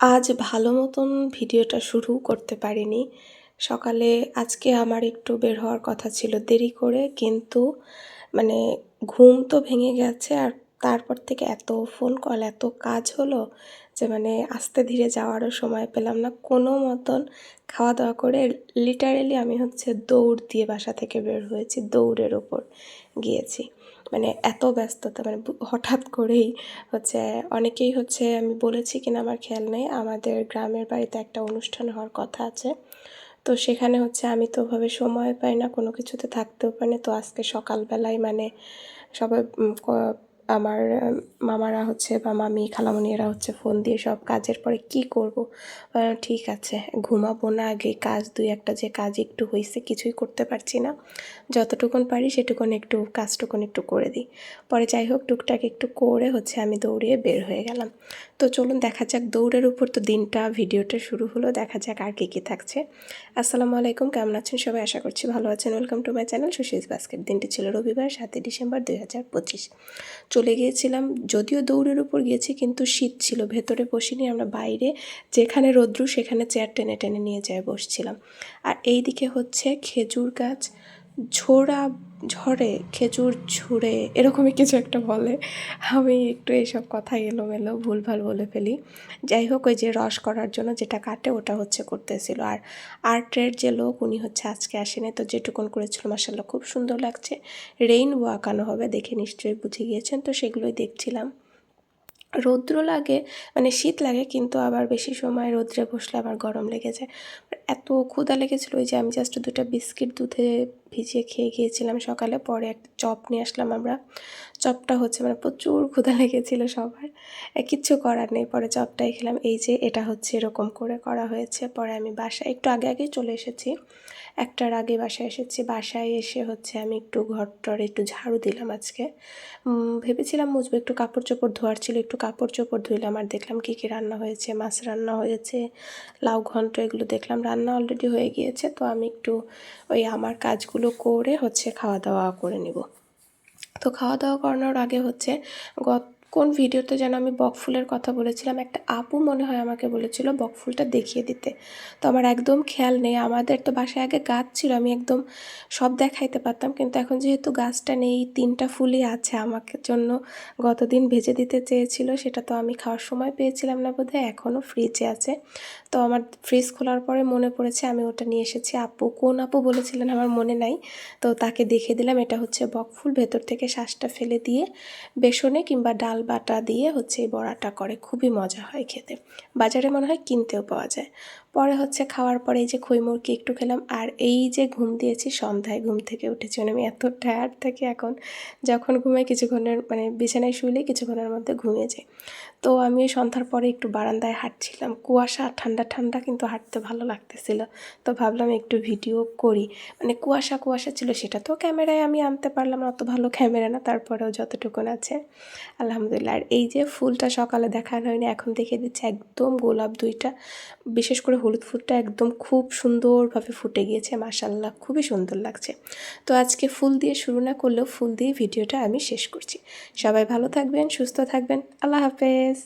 আজ ভালো মতন ভিডিওটা শুরু করতে পারিনি। সকালে আজকে আমার একটু বের হওয়ার কথা ছিল দেরি করে, কিন্তু মানে ঘুম তো ভেঙে গেছে আর তারপর থেকে এত ফোন কল এত কাজ হলো যে মানে আস্তে ধীরে যাওয়ারও সময় পেলাম না। কোনো মতন খাওয়া দাওয়া করে লিটারেলি আমি হচ্ছে দৌড় দিয়ে বাসা থেকে বের হয়েছি, দৌড়ের ওপর গিয়েছি। মানে এত ব্যস্ততা মানে হঠাৎ করেই হচ্ছে অনেকেই হচ্ছে আমি বলেছি কিনা আমার খেয়াল নেই, আমাদের গ্রামের বাড়িতে একটা অনুষ্ঠান হওয়ার কথা আছে। তো সেখানে হচ্ছে আমি তো ওভাবে সময় পাই না, কোনো কিছুতে থাকতেও পারি না। তো আজকে সকালবেলায় মানে সবাই আমার মামারা হচ্ছে বা মামি খালামণি এরা হচ্ছে ফোন দিয়ে সব কাজের পরে কি করব? ঠিক আছে, ঘুমাবো না আগে, কাজ, দুই একটা যে কাজ একটু হয়েছে কিছুই করতে পারছি না। যতটুকুন পারি সেটুকুন একটু, কাজটুকুন একটু করে দিই। পরে যাই হোক, টুকটাক একটু করে হচ্ছে আমি দৌড়িয়ে বের হয়ে গেলাম। তো চলুন দেখা যাক, দৌড়ের উপর তো দিনটা, ভিডিওটা শুরু হলো, দেখা যাক আর কী কী থাকছে। আসসালামু আলাইকুম, কেমন আছেন? সবাই আশা করছি ভালো আছেন। Welcome to my channel Sushish basket দিনটি ছিল রবিবার, সাতই ডিসেম্বর দুই হাজার পঁচিশ। চলে গিয়েছিলাম। যদিও দৌড়ের উপর গিয়েছি, কিন্তু শীত ছিল। ভেতরে বসিনি, আমরা বাইরে যেখানে রৌদ্র সেখানে চেয়ার টেনে টেনে নিয়ে যায় বসছিলাম। আর এই দিকে হচ্ছে খেজুর গাছ। ঝোড়া, ঝড়ে, খেজুর ঝুড়ে, এরকমই কিছু একটা বলে। আমি একটু এইসব কথা এলোমেলো ভুলভাল বলে ফেলি। যাই হোক, ওই যে রস করার জন্য যেটা কাটে, ওটা হচ্ছে করতেছিল। আর আর্টের যে লোক, উনি হচ্ছে আজকে আসেনি, তো যেটুকুন করেছিল মাসাল্লাহ খুব সুন্দর লাগছে। রেইনবো আঁকানো হবে, দেখে নিশ্চয়ই বুঝে গিয়েছেন, তো সেগুলোই দেখছিলাম। রৌদ্র লাগে মানে শীত লাগে, কিন্তু আবার বেশি সময় রৌদ্রে বসলে আবার গরম লেগে যায়। এত ক্ষুধা লেগেছিলো ওই যে আমি জাস্ট দুটো বিস্কিট দুধে ভিজিয়ে খেয়ে গিয়েছিলাম সকালে, পরে একটা চপ নিয়ে আসলাম আমরা। চপটা হচ্ছে মানে প্রচুর ক্ষুধা লেগেছিল সবার। কিচ্ছু করার নেই, পরে চপটাই খেলাম। এই যে এটা হচ্ছে এরকম করে করা হয়েছে, পরে আমি বাসায় একটু আগে আগেই চলে এসেছি। একটার আগে বাসায় এসেছি, বাসায় এসে হচ্ছে আমি একটু ঘর টর একটু ঝাড়ু দিলাম আজকে। ভেবেছিলাম মুছবো, একটু কাপড় চোপড় ধোয়ার ছিল, একটু কাপড় চোপড় ধুইলাম, আর দেখলাম কী কী রান্না হয়েছে, মাছ রান্না হয়েছে, লাউ ঘন্ট এগুলো দেখলাম, রান্না অলরেডি হয়ে গিয়েছে, তো আমি একটু ওই আমার কাজগুলো করে হচ্ছে খাওয়া দাওয়া করে নিব। তো খাওয়া দাওয়া করানোর আগে হচ্ছে গত কোন ভিডিওতে যেন আমি বকফুলের কথা বলেছিলাম, একটা আপু মনে হয় আমাকে বলেছিল বকফুলটা দেখিয়ে দিতে। তো আমার একদম খেয়াল নেই, আমাদের তো বাসায় আগে গাছ ছিল, আমি একদম সব দেখাইতে পারতাম, কিন্তু এখন যেহেতু গাছটা নেই, তিনটা ফুলই আছে আমাকে জন্য গতদিন ভেজে দিতে চেয়েছিল, সেটা তো আমি খাওয়ার সময় পেয়েছিলাম না বোধহয়, এখনও ফ্রিজে আছে। তো আমার ফ্রিজ খোলার পরে মনে পড়েছে আমি ওটা নিয়ে এসেছি। আপু, কোন আপু বলেছিলেন আমার মনে নাই, তো তাকে দেখে দিলাম, এটা হচ্ছে বকফুল ভেতর থেকে শ্বাসটা ফেলে দিয়ে বেসনে কিংবা ডাল বাটা দিয়ে হচ্ছে এই বড়াটা করে। খুবই মজা হয় খেতে। বাজারে মনে হয় কিনতেও পাওয়া যায়। পরে হচ্ছে খাওয়ার পরে এই যে খই মুরগি একটু খেলাম, আর এই যে ঘুম দিয়েছি, সন্ধ্যায় ঘুম থেকে উঠেছি। মানে আমি এত টায়ার্ড থাকি এখন, যখন ঘুমাই কিছুক্ষণের মানে বিছানায় শুইলে কিছুক্ষণের মধ্যে ঘুমিয়ে যাই। তো আমি ওই সন্ধ্যার পরে একটু বারান্দায় হাঁটছিলাম। কুয়াশা, ঠান্ডা ঠান্ডা কিন্তু হাঁটতে ভালো লাগতেছিল। তো ভাবলাম একটু ভিডিও করি। মানে কুয়াশা কুয়াশা ছিল, সেটা তো ক্যামেরায় আমি আনতে পারলাম অত ভালো ক্যামেরা না, তারপরেও যতটুকুন আছে আলহামদুলিল্লাহ আর এই যে ফুলটা সকালে দেখানো হয়নি, এখন দেখে দিচ্ছে একদম গোলাপ দুইটা। বিশেষ করে হলুদ ফুলটা একদম খুব সুন্দরভাবে ফুটে গিয়েছে মাসাল্লাহ খুবই সুন্দর লাগছে। তো আজকে ফুল দিয়ে শুরু না করলেও ফুল দিয়ে ভিডিওটা আমি শেষ করছি। সবাই ভালো থাকবেন, সুস্থ থাকবেন, আল্লাহ হাফেজ।